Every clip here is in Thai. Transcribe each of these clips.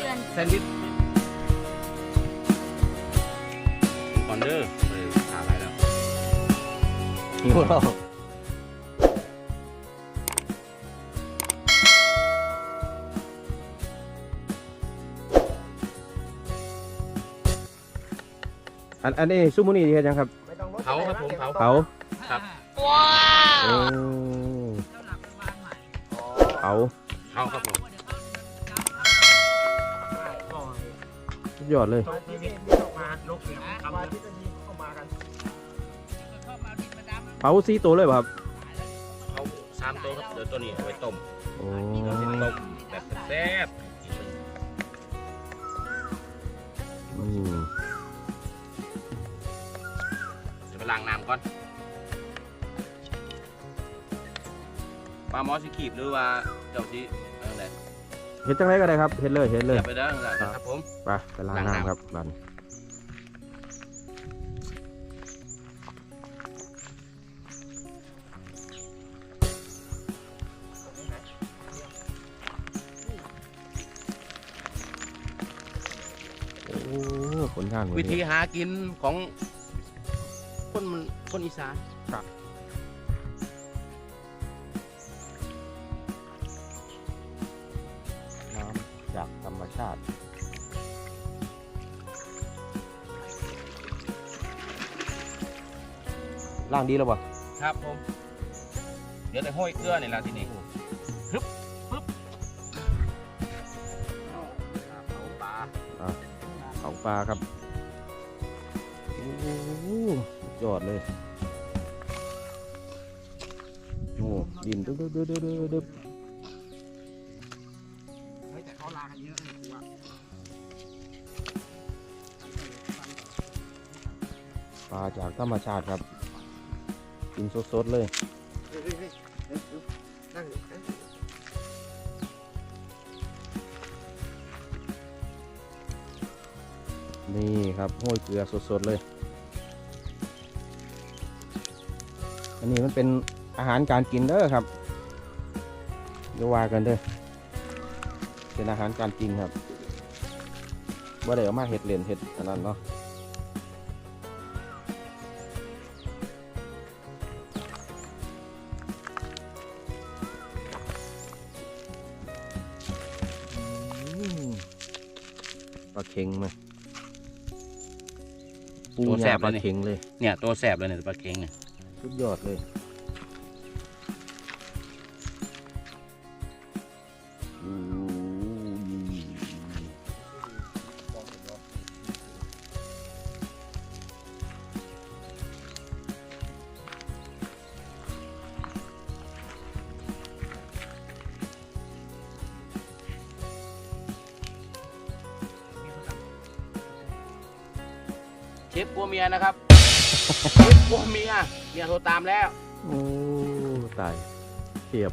เดือนแซนด์วิชคอนเดอร์เออหาอะไรแล้วหิวเราอันอันนี้ซุมูนี่เฮ็ดยังครับเขาครับผมเขาเผาครับว้าโอ้วเผา เขาครับผม สุดยอดเลยเผาซีตัวเลยป่ะครับเขาสามตัวครับเดี๋ยวตัวนี้เอาไปต้มโอ้เราจะต้มแบบแซ่บอืมเดี๋ยวไปล้างน้ำก่อนปลาหมอสิขีบหรือว่าเจ้าสิอะไร เฮ็ดจังไรก็ได้ครับเฮ็ดเลยเฮ็ดเลยเดี๋ยวไปเด้อครับผม ไปไปล้างล้างน้ำน้ำครับบันโอ้ผลงานวิธีหากินของคนมันคนอีสานน้ ล่างดีแล้วป่ะครับผม เดี๋ยวแต่ห้อยเกลือนี่แหละที่นี่ฮึบปึ๊บเอาปลาเขาปลาครับโอ้โหสุดยอดเลยโอ้ดินดึ๊บดึ๊บดึ๊บดึ๊บดึ๊บดึ๊บแต่เขาลากันเยอะเลยกูว่าปลาจากธรรมชาติครับ กินสดๆเลยนั่งนั่งนี่ครับห้อยเกลือสดๆเลย อันนี้มันเป็นอาหารการกินเด้อครับอย่าว่ากันเด้อเป็นอาหารการกินครับว่าได้เอามาเห็ดเหรียญเห็ดอันนั้นเนาะ ลาเค็งไหมปูตัวแสยาบปเลลายนี่ เค็งเลย เนี่ยตัวแสบเลยเนี่ยปลาเค็งเนี่ย สุดยอดเลย ฟกลัวเมียนะครับเชฟกลัวเมียเมียโทรตามแล้ว โอ้ ตายเทียบ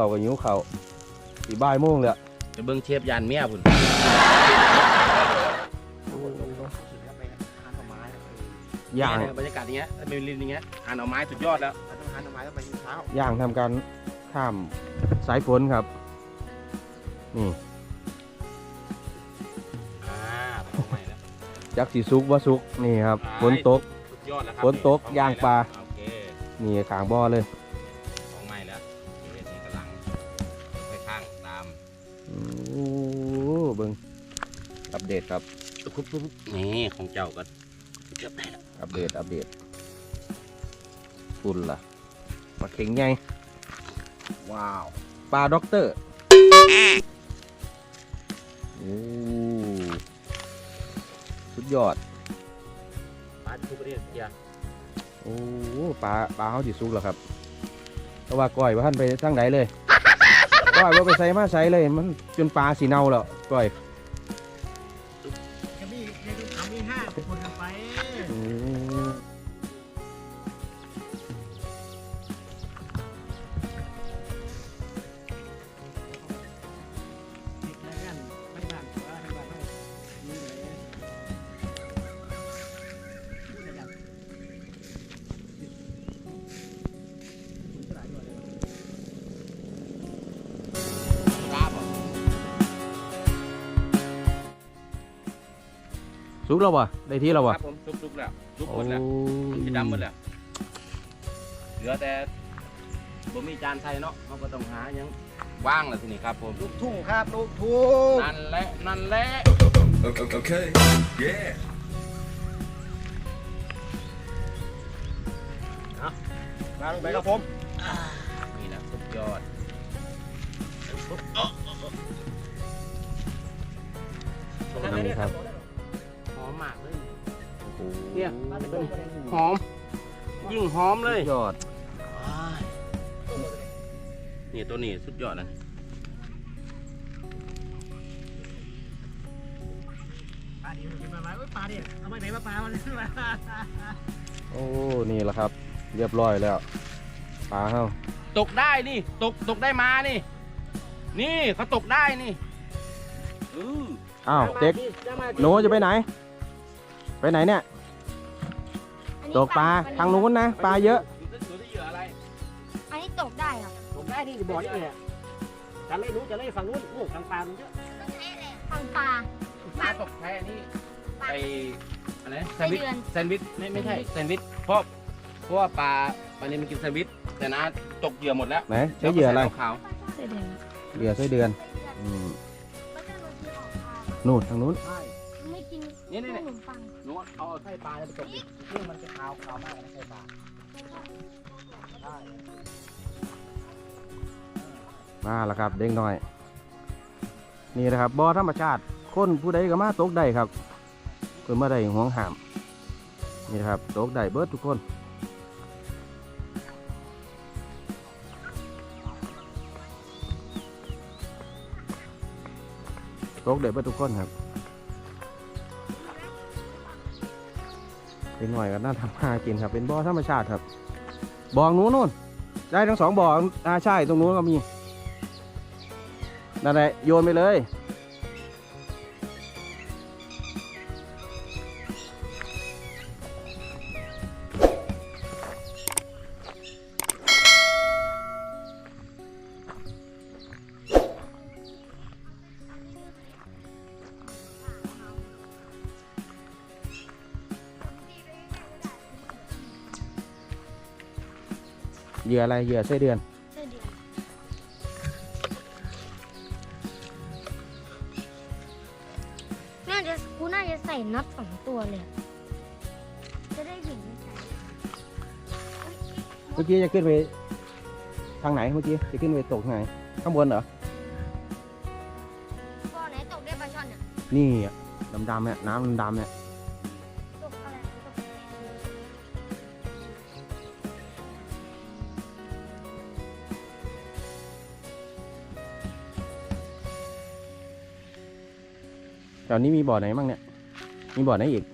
เข่าวกับหิวเข่าวสีบ่ายโมงเลยอะจะเบิ้งเชฟยันเมียพุ่นย่างเนี่ยบรรยากาศอย่างเงี้ยเมลินอย่างเงี้ยอ่านเอาไม้สุดยอดแล้วเราต้องหาหน่อไม้ต้องไปกินเช้าย่างทำการข้ามสายฝนครับนี่อ่าเอาไม้แล้วจักสีซุกว่าซุกนี่ครับฝนตกสุดยอดแล้วครับฝนตกของย่างปลาโอเคนี่ขางบ่อเลย เบิ้งอัปเดตครับปุ๊บปุ๊บปุ๊บนี่ของเจ้าก็เกือบได้แล้วอัปเดตอัปเดตฝุ่นล่ะปลาเข็งไงว้าวปลาด็อกเตอร์โอ้สุดยอดปลาทุกประเทศเกียร์โอ้ปลาปลาเขาสิสุกแล้วครับเพราะว่าก้อยว่าท่านไปทางใดเลยก้อยว่าไปใส่มาใส่เลย มันจนปลาสีเน่าแล้ว ก้ สุกแล้วบ่ได้ที่แล้วคบ่รับผมซุกๆแล้วซุกหโอ้มดแล้วสีดำหมดแล้วเหลือแต่ผมมีจานใส่เนาะเขาก็ต้องหาหยังว่างแล้วทีนี้ครับผมลูกทุ่งครับลูกทุ่งนั่นแหละนั่นแหละ Okay. okay. Yeah. มาลงไปครับผมนี่แหละสุดยอดนี่ครับ เนี่ยหอม ยิ่งหอมเลยสุดยอดนี่ตัวนี้สุดยอดนะปลาดิบมามาปลาดิเอาไปไหนมาปลามันมาโอ้ นี่แหละครับ เรียบร้อยแล้วปลาเฮาตกได้นี่ ตกตกได้มานี่ นี่เขาตกได้นี่อืออ้าวเด็กหนูจะไปไหน ไปไหนเนี่ยอันนี้ ตกปลาทางนู้นนะ ปลาเยอะอยู่ที่อยู่ที่เหยื่ออะไรอันนี้ตกได้ครับผมได้ที่บ่อนี่เลยจะเล่นนู้นจะเล่นฝั่งนู้นโอ้ทางปลามันเยอะทางปลา ปลาตกแพ้นี่ไปอะไรแซไส้นด์วิชเดือนแซนด์วิชไม่ไม่ใช่แซนด์วิชเพราะเพราะว่าปลาปลานี้มันกินแซนด์วิชแต่นะตกเหยื่อหมดแล้วไหนใช้เหยื่ออะไร ขาวไส้เดือนเหยื่อไส้เดือนอืมนู่นทางนู้นไม่กินๆนี่นี่ขนี่นมปังหนู เอาไส้ปลาจะไปตกดินี่มันจะขาวขาวมากนะไส้ปลามาแล้วครับ เด้งหน่อย นี่นะครับบ่อธรรมชาติคนผู้ใดก็มาตกได้ครับเพิ่นมาได้ห่วงหาม นี่นะครับตกได้เบิร์ดทุกคนตกได้เบิร์ดทุกคนครับ เป็นหน่อยก็น่าทำหากินครับ เป็นบ่อธรรมชาติครับบ่อนู้นนู่นได้ทั้งสองบ่ออ่าใช่ตรงนู้นก็มีนั่นแหละโยนไปเลย เหยื่ออะไรเหยื่อไส้เดือน ไส้เดือนน่าจะกูน่าจะใส่นับสองตัวเลย จะได้ถึงไม่ใส่เมื่อกี้จะขึ้นไปทางไหนเมื่อกี้จะขึ้นไปตกทางไหนข้างบนเหรอบ่อไหนตกได้ปลาช่อนเนี่ยนี่ดำๆเนี่ยน้ำดำๆเนี่ย ถวนี้มีบ่อไหนบ้างเนี่ย มีบ่อไหนอีก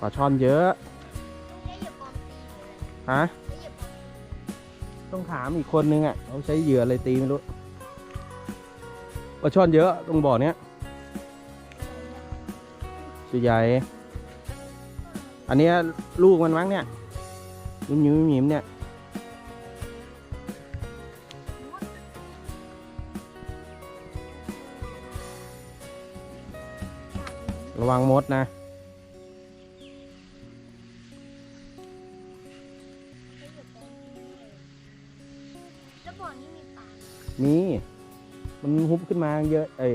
ปลาช่อนเยอะได้เหยียบปอมตีหรืออะไรฮะได้เหยียบปอมต้องถามอีกคนนึงอะเขาใช้เหยื่ออะไรตีไม่รู้ ปลาช่อนเยอะตรงบ่อเนี้ยตัวใหญ่ อันนี้ลูกมันมั้งเนี่ยยิ้มยิ้มยิ้มเนี่ย ระวังมดนะ มันฮุบขึ้นมาเยอะเอ้ย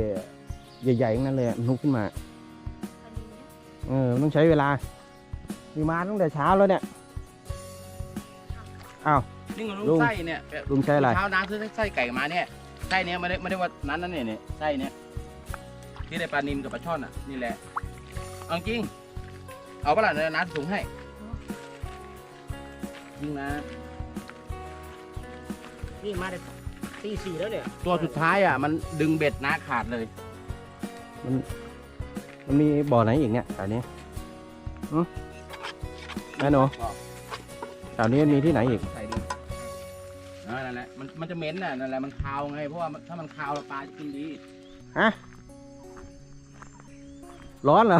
ใหญ่ๆทั้งนั้นเลยอะมันฮุบขึ้นมาปลาดีนะเออมันต้องใช้เวลามีมาตั้งแต่เช้าแล้วเนี่ยนี่ไงลุลุงงไส้เนี่ยลุงใช้อะไรเช้าน้ำซื้อไส้ไก่มาเนี่ยไส้เนี้ยไม่ได้ไม่ได้ว่านั้นนั่นเนี่ยเนี่ยไส้เนี้ยที่ได้ปลานิมกับปลาช่อนอะนี่แหละเอาจริง เอาปลาหน่อยน้ำถุงให้จริงนะนี่มาได้ ตีสี่แล้วเนี่ยตัวสุดท้ายอะ มันดึงเบ็ดน้าขาดเลยมันมีบ่อไหนอีกเนี่ยแถวนี้หึแม่หนูแถวนี้มีที่ไหนอีกใส่ดูเออนั่นแหละมันมันจะเหม็นน่ะนั่นแหละมันคาวไงเพราะว่าถ้ามันคาวแล้วปลาจะกินดีฮะร้อนเหรอ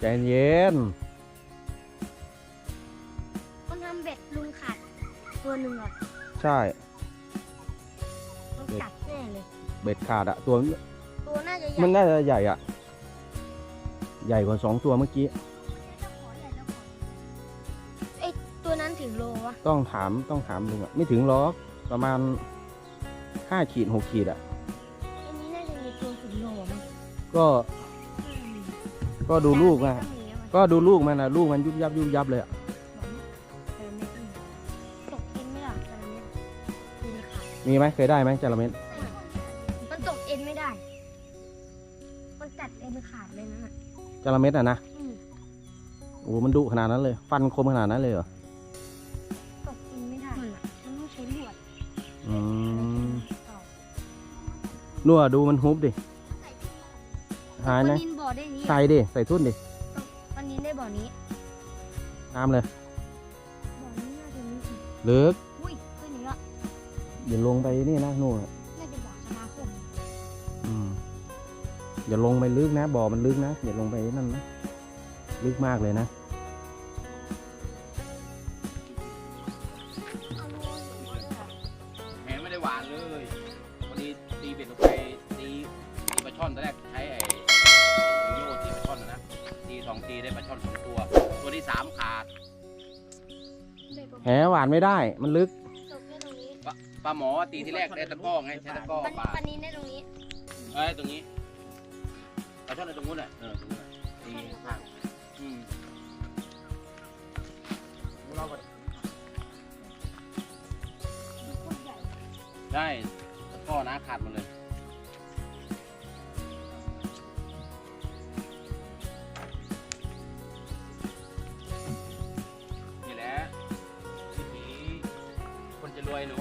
ใจเย็นมัน ตัวหนึ่งอะใช่ มันกัดแน่เลย เบ็ดขาดอะตัวตัวน่าจะใหญ่มันน่าจะใหญ่อะใหญ่กว่าสองตัวเมื่อกี้ ไอยตัวนั้นถึงโลวะต้องถามต้องถามลุงอะไม่ถึงหรอกประมาณห้าขีดหกขีดอะอันนี้น่าจะมีตัวถึงโลมั้งก็ก็ดูลูกอะก็มีแล้วมันก็ดูลูกมันนะลูกมันยุบยับยุบยับเลยอะ มีไหมเคยได้ไหมจระเม็ดมันตกเอ็นไม่ได้ มันกัดเอ็นขาดเลยนั่นน่ะจระเม็ดอะนะอืมโอ้โหมันดุขนาดนั้นเลย ฟันคมขนาดนั้นเลยเหรอตกเอ็นไม่ได้มันอะมันต้องใช้ลวดอืมต่อนัวดูมันฮุบดิหายปนะลานินบ่อได้นี้ใส่ดิใส่ทุ่นดิปลานินได้บ่อนี้น้ำเลยบ่อนี้น่าจะมีอีกเลิก อย่าลงไปนี่นะนู่นอะน่าจะบ่อสมาคมอืมอย่าลงไปลึกนะบ่อมันลึกนะอย่าลงไปนั่นนะลึกมากเลยนะ แหไม่ได้หวานเลยพอดีตีเบ็ดลงไปตีตีปลาช่อนตอนแรกใช้ไอ้โยตีปลาช่อนนะนะตีสองตีได้ปลาช่อนสองตัว ตัวที่สามขาดได้ปะแหหวานไม่ได้ มันลึกตกแค่ตรงนี้ ปลาหมอตีที่แรกได้ตะกร้อไงใช้ตะกร้อปลาปลาปลานินได้ตรงนี้เอ้ยตรงนี้ปลาช่อนในตรงนู้นแหละเออตรงนู้นน่ะตีข้างอืมโคตรใหญ่ใช่ตะกร้อนะขาดหมดเลยนี่แหละวิถีคนจะรวยหนู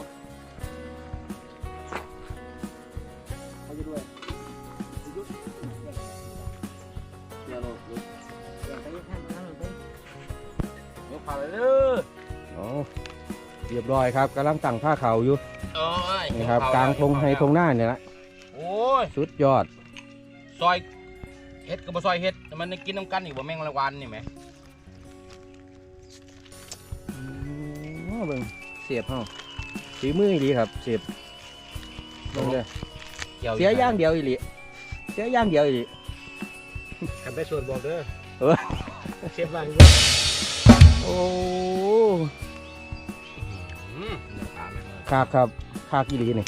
บร้อยครับกำลังตั้งผ้าเขาวอยู่โอ้ยนี่ครับกลางทงไฮทงหน้าเนี่ยนะโอ้ยสุดยอดซอยเฮ็ดกับบซอยเฮ็ดแต่มันได้กินน้ำกันอีกบ่แมงละวันนี่ไหมอืมเบิ่งเสียบเฮาฝีมือดีครับเสียบลงเลยกี่วเสียอย่างเดียวอีหลีเสียอย่างเดียวอีหลี ทำไปส่วนบอกเด้อเออ เชฟวางโอ้อืม เดี๋ยวพาไปเลยคากครับคากอีหลีนี่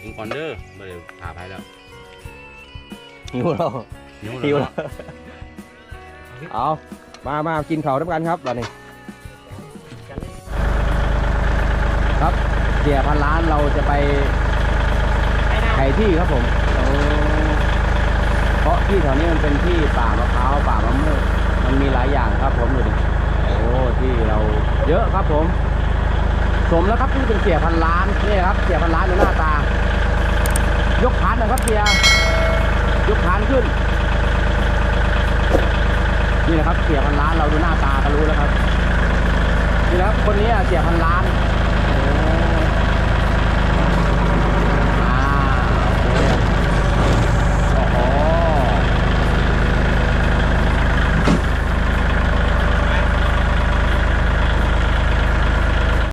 กินก่อนเด้อไม่ได้พาไปแล้วหิวเราหิวหิวแล้แล้ววเอามามากินข้าวด้วยกันครับตอนนี้กันเลยเสียพันล้านเราจะไปไถที่ครับผมเอาเพราะที่แถวนี้มันเป็นที่ป่ามะพร้าวป่ามะม่วงมันมีหลายอย่างครับผมดูดิโอ้ที่เราเยอะครับผม สมแล้วครับที่เป็นเสียพันล้านนี่ครับเสียพันล้านในหน้าตา ยกขานนะครับเสียยกขานขึ้น นี่นะครับเสียพันล้านเราดูหน้าตาก็รู้แล้วครับนี่นะครับคนนี้เสียพันล้าน